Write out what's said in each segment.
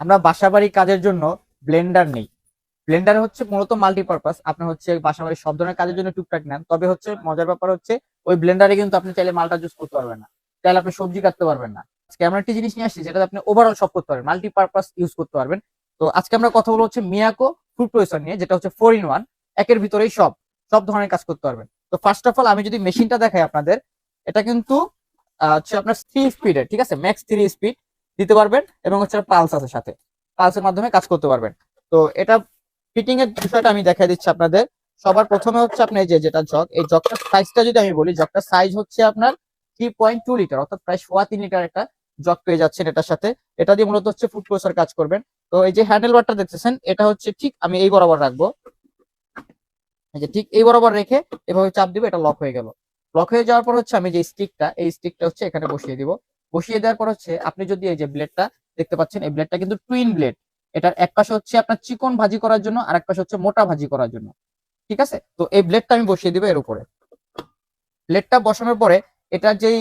আমরা বাসাবাড়ি কাজের জন্য ব্লেন্ডার নেই। ব্লেন্ডার হচ্ছে মূলত মাল্টিপারপাস। আপনি হচ্ছে বাসাবাড়ির সব ধরনের কাজের জন্য টুকটাক নেন। তবে হচ্ছে মজার ব্যাপার হচ্ছে, ওই ব্লেন্ডারে কিন্তু আপনি চাইলে মালটা জুস করতে পারবেন না। চাইলে আপনি সবজি কাটতে পারবেন না। আজকে আমরা একটি জিনিস নিয়ে আসছি যেটা আপনি ওভারঅল সব করতে পারবেন মাল্টিপারপাস ইউজ করতে পারবেন। তো আজকে আমরা কথা বলব হচ্ছে মিয়াকো ফুড প্রসেসর নিয়ে, যেটা হচ্ছে ফোর ইন ওয়ান একের ভিতরেই সব সব ধরনের কাজ করতে পারবেন। তো ফার্স্ট অফ অল আমি যদি মেশিনটা দেখাই আপনাদের, এটা কিন্তু হচ্ছে আপনার থ্রি স্পিডের ঠিক আছে? ম্যাক্স থ্রি স্পিড দিতে পারবেন এবং হচ্ছে পালস আছে সাথে। পালসের মাধ্যমে কাজ করতে পারবেন। তো এটা ফিটিং এর বিষয়টা আমি দেখাই দিচ্ছি আপনাদের। সবার প্রথমে হচ্ছে আপনি যে, যেটা জগ এই জগটার সাইজটা যদি আমি বলি জগটার সাইজ হচ্ছে আপনার থ্রি পয়েন্ট টু লিটার অর্থাৎ প্রায় সোয়া তিন লিটার একটা জগ পেয়ে যাচ্ছেন এটার সাথে। এটা দিয়ে মূলত হচ্ছে ফুড প্রসেসর কাজ করবেন। তো এই যে হ্যান্ডেল বারটা দেখতেছেন, এটা হচ্ছে ঠিক আমি এই বরাবর রাখব। এই যে ঠিক এই বরাবর রেখে এভাবে চাপ দিব, এটা লক হয়ে গেল। লক হয়ে যাওয়ার পর হচ্ছে আমি যে স্টিকটা এই স্টিকটা হচ্ছে এখানে বসিয়ে দিব। বসিয়ে দেওয়ার পর হচ্ছে আপনি যদি এই যে ব্লেডটা দেখতে পাচ্ছেন, এই ব্লেডটা কিন্তু টুইন ব্লেড এটার এক পাশে হচ্ছে আপনার চিকন ভাজি করার জন্য আর এক পাশে হচ্ছে মোটা ভাজি করার জন্য। ঠিক আছে? তো এই ব্লেডটা আমি বসিয়ে দিব এর উপরে। ব্লেডটা বসানোর পরে এটার যেই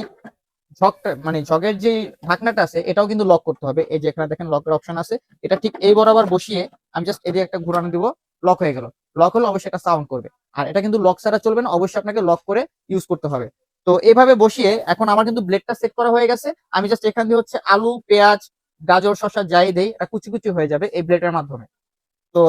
ঝকটা মানে ঝগের যে ঢাকনাটা আছে, এটাও কিন্তু লক করতে হবে। এই যে এখানে দেখেন লকের অপশন আছে। এটা ঠিক এই বরাবর বসিয়ে আমি জাস্ট এদিকে একটা ঘুরানো দিব লক হয়ে গেল। লক হলে অবশ্যই এটা সাউন্ড করবে। আর এটা কিন্তু লক ছাড়া চলবে না, অবশ্যই আপনাকে লক করে ইউজ করতে হবে। তো এইভাবে বসিয়ে এখন আমার কিন্তু ব্লেডটা সেট করা হয়ে গেছে। আমি জাস্ট এখান দিয়ে হচ্ছে আলু, পেঁয়াজ, গাজর, শসা যাই দেই, এটা কুচি কুচি হয়ে যাবে এই ব্লেডের মাধ্যমে। তো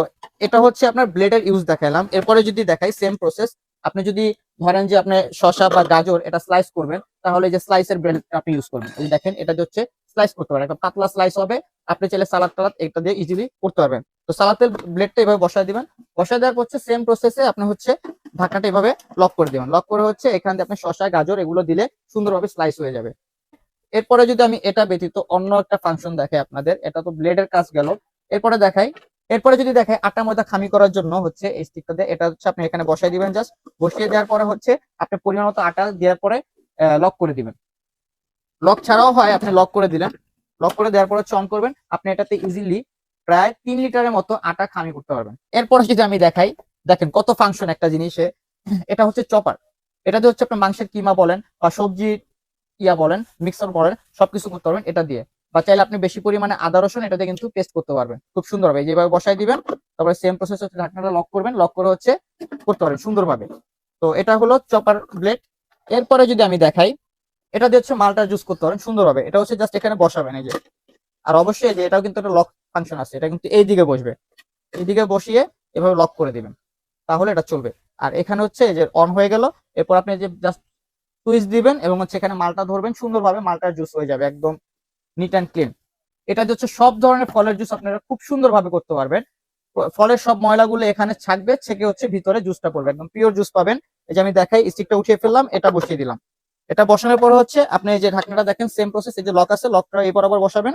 এটা হচ্ছে আপনার ব্লেডের ইউজ দেখালাম এরপরে যদি দেখাই সেম প্রসেস আপনি যদি ধরেন যে আপনি শসা বা গাজর এটা স্লাইস করবেন, তাহলে যে স্লাইসের ব্লেড আপনি ইউজ করবেন। দেখেন, এটা হচ্ছে স্লাইস করতে পারেন। একটা পাতলা স্লাইস হবে, আপনি চাইলে সালাদ টালাদ এটা দিয়ে ইজিলি করতে পারবেন। তো সালাতের ব্লেডটা এভাবে বসায় দিবেন। বসায় দেওয়ার পর হচ্ছে সেম প্রসেসে আপনি হচ্ছে ঢাকনাটা এভাবে লক করে দিবেন। লক করে হচ্ছে এখান দিয়ে আপনি শসা, গাজর এগুলো দিলে সুন্দরভাবে স্লাইস হয়ে যাবে। এরপরে যদি আমি এটা ব্যতীত অন্য একটা ফাংশন দেখাই আপনাদের, এটা তো ব্লেডের কাজ গেল। এরপরে দেখাই, এরপরে যদি দেখাই আটা ময়দা খামি করার জন্য হচ্ছে এই স্টিকটা দিয়ে, এটা হচ্ছে আপনি এখানে বসাই দিবেন জাস্ট বসিয়ে দেওয়ার পরে হচ্ছে আপনি পরিমাণ মতো আটা দেওয়ার পরে লক করে দিবেন। লক ছাড়াও হয়, আপনি লক করে দিলেন। লক করে দেওয়ার পরে অন করবেন। আপনি এটাতে ইজিলি প্রায় তিন লিটারের মতো আটা খামি করতে পারবেন। এরপরে যদি আমি দেখাই, দেখেন কত ফাংশন একটা জিনিসে। এটা হচ্ছে চপার এটাতে হচ্ছে আপনার মাংসের কিমা বলেন বা সবজি ইয়া বলেন মিক্সার বলেন, সবকিছু করতে পারবেন এটা দিয়ে। বা চাইলে আপনি বেশি পরিমাণে আদা, রসুন এটা দিয়ে কিন্তু পেস্ট করতে পারবেন। খুব সুন্দর হবে। যেভাবে বসাই দিবেন, তারপরে সেম প্রসেস হচ্ছে ঢাকনাটা লক করবেন। লক করে হচ্ছে করতে পারবেন সুন্দরভাবে। তো এটা হলো চপার ব্লেড এরপরে যদি আমি দেখাই, এটা দিয়ে হচ্ছে মালটা জুস করতে পারেন সুন্দরভাবে। এটা হচ্ছে জাস্ট এখানে বসাবেন এই যে। আর অবশ্যই যে এটাও কিন্তু একটা লক ফাংশন আছে, এটা কিন্তু এই দিকে বসবে। এইদিকে বসিয়ে এভাবে লক করে দিবেন। তাহলে এটা চলবে। আর এখানে হচ্ছে যে অন হয়ে গেল, এরপর আপনি যে জাস্ট সুইচ দিবেন এবং হচ্ছে এখানে মালটা ধরবেন, সুন্দরভাবে মালটার জুস হয়ে যাবে একদম নিট অ্যান্ড ক্লিন এটা হচ্ছে সব ধরনের ফলের জুস আপনারা খুব সুন্দরভাবে করতে পারবেন। ফলের সব ময়লাগুলো এখানে থাকবে ছেকে হচ্ছে ভিতরে জুসটা পড়বে। একদম পিওর জুস পাবেন। এই যে আমি দেখাই স্টিকটা উঠিয়ে ফেললাম, এটা বসিয়ে দিলাম। এটা বসানোর পর হচ্ছে আপনি যে ঢাকনাটা দেখেন সেম প্রসেস এই যে লক আছে লকটা এই বরাবর বসাবেন।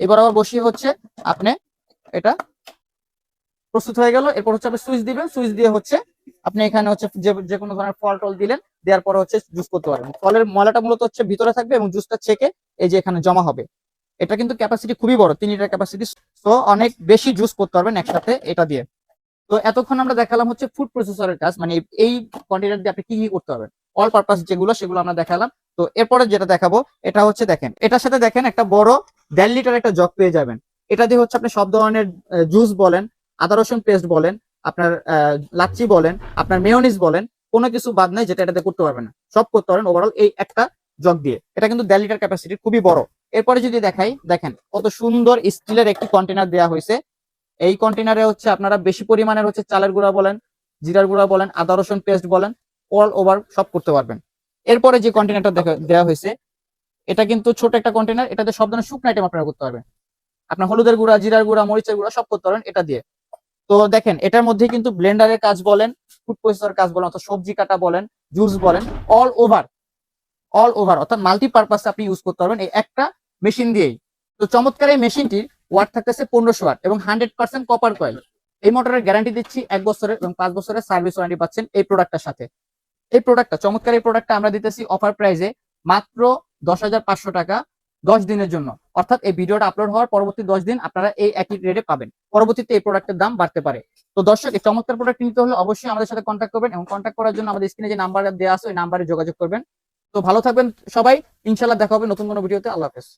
এই বরাবর বসিয়ে হচ্ছে আপনি এটা প্রস্তুত হয়ে গেল। এরপর হচ্ছে আপনি সুইচ দিবেন। সুইচ দিয়ে হচ্ছে আপনি এখানে হচ্ছে যে যে কোনো ধরনের ফল টল দিলেন, দেওয়ার পরে হচ্ছে জুস করতে পারবেন। ফলের ময়লাটা মূলত হচ্ছে ভিতরে থাকবে এবং জুসটা ছেকে এই যে এখানে জমা হবে। এটা কিন্তু ক্যাপাসিটি খুবই বড়, তিন লিটার ক্যাপাসিটি তো অনেক বেশি জুস করতে পারবেন একসাথে এটা দিয়ে। তো এতক্ষণ আমরা দেখালাম হচ্ছে ফুড প্রসেসরের কাজ মানে এই কন্টেনার দিয়ে আপনি কি কি করতে পারবেন। অল পারপাস যেগুলো, সেগুলো আমরা দেখালাম। তো এরপরে যেটা দেখাবো, এটা হচ্ছে দেখেন, এটার সাথে দেখেন একটা বড় দেড় লিটার একটা জগ পেয়ে যাবেন। এটা দিয়ে হচ্ছে আপনি সব ধরনের জুস বলেন, আদা রসুন পেস্ট বলেন, আপনার লাচ্ছি বলেন, আপনার মেয়নিজ বলেন, কোনো কিছু বাদ নাই যেটা এটাতে করতে পারবেন সব করতে পারেন ওভারঅল এই একটা জগ দিয়ে। এটা কিন্তু দেড় লিটার ক্যাপাসিটি খুবই বড়। এরপরে যদি দেখাই, দেখেন কত সুন্দর স্টিলের একটি কন্টেনার দেওয়া হয়েছে। এই কন্টেনারে হচ্ছে আপনারা বেশি পরিমাণের হচ্ছে চালের গুঁড়া বলেন, জিরার গুঁড়া বলেন, আদা রসুন পেস্ট বলেন অল ওভার সব করতে পারবেন। এরপরে যে কন্টেনারটা দেখা দেওয়া হয়েছে এটা কিন্তু ছোট একটা কন্টেনার এটাতে সব ধরনের শুকনো আইটেম আপনারা করতে পারবেন। আপনার হলুদের গুঁড়া, জিরার গুঁড়া, মরিচের গুঁড়া, সব করতে পারবেন এটা দিয়ে। তো দেখেন, এটার মধ্যে কিন্তু ব্লেন্ডারের কাজ বলেন ফুড প্রসেসর কাজ বলেন অর্থাৎ সবজি কাটা বলেন জুস বলেন অল ওভার অল ওভার অর্থাৎ মাল্টিপারপাস আপনি ইউজ করতে পারবেন এই একটা মেশিন দিয়েই। তো চমৎকার এই মেশিনটির ওয়াট থাকতেছে পনেরোশো ওয়াট এবং হান্ড্রেড পার্সেন্ট কপার কয়েল এই মোটরের গ্যারান্টি দিচ্ছি এক বছরের এবং পাঁচ বছরের সার্ভিস ওয়ারেন্টি পাচ্ছেন এই প্রোডাক্টটার সাথে। এই প্রোডাক্টটা চমৎকার এই প্রোডাক্টটা আমরা দিতেছি অফার প্রাইজে মাত্র দশ হাজার পাঁচশো টাকা দশ দিনের জন্য। অর্থাৎ এই ভিডিওটা আপলোড হওয়ার পরবর্তী দশ দিন আপনারা এই একই রেটে পাবেন। পরবর্তীতে এই প্রোডাক্টের দাম বাড়তে পারে। তো দর্শক, এই চমৎকার প্রোডাক্ট নিতে হলে অবশ্যই আমাদের সাথে কন্ট্যাক্ট করবেন এবং কন্ট্যাক্ট করার জন্য আমাদের স্ক্রিনে যে নাম্বার দেওয়া আছে, ওই নাম্বারে যোগাযোগ করবেন। তো ভালো থাকবেন সবাই। ইনশাল্লাহ দেখা হবে নতুন কোনো ভিডিওতে আল্লাহ হাফেজ।